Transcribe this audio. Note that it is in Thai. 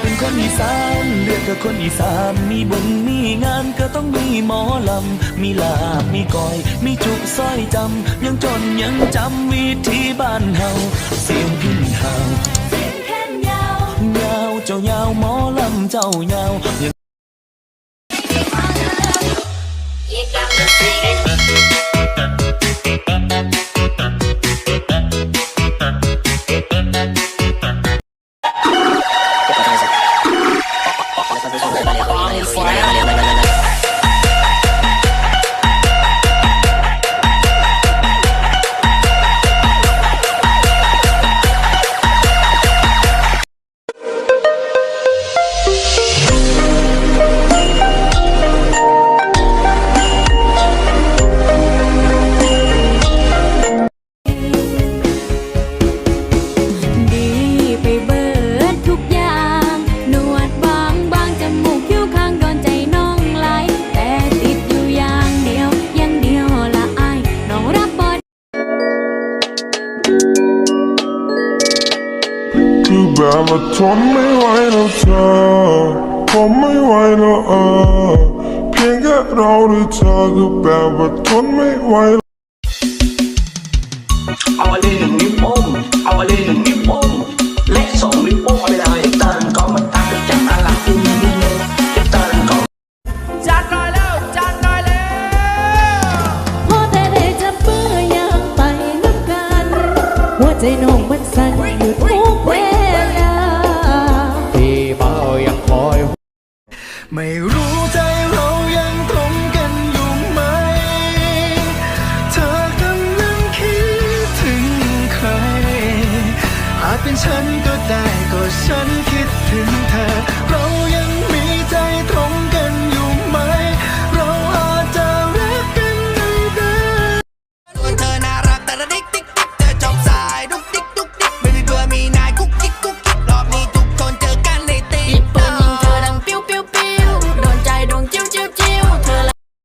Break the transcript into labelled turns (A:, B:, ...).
A: เป็นคนอีสานเลือดกับคนอีสานมีบุญมีงานก็ต้องมีหมอลำ มีลาบมีก้อย มีจุสร้อยจำ ยังจนยังจำวิธีบ้านเฮาเสียงพินเฮา
B: เส้นแขนยาว
A: ยาวเจ้ายาวหมอลำเจ้ายาว
C: 我的心里好害怕 คือแบบ
D: ว่าทนไม่ไหวแล้วเธอผมไม่ไหวแล้วเออเพียงแค่เราด้วยเธอคือแบบว่าทนไม่ไหว
E: เอามาเลยหนึ่งนิ้วโป้งเอามาเลยหนึ่งนิ้วโป้งและสองนิ้วโป้งเวลาเอ็กตาร์ก็มันตายจากตาลักอุ้มนี่เลยเอ็กตาร์ก็
C: พอแต่ได้จับมือยังไปน้ำกันหัวใจน้องมันสั่นอยู่ทุกเว
A: ไม่รู้ใจเรายังตรงกันอยู่ไหม เธอกำลังคิดถึงใคร อาจเป็นฉันก็ได้ก็ฉัน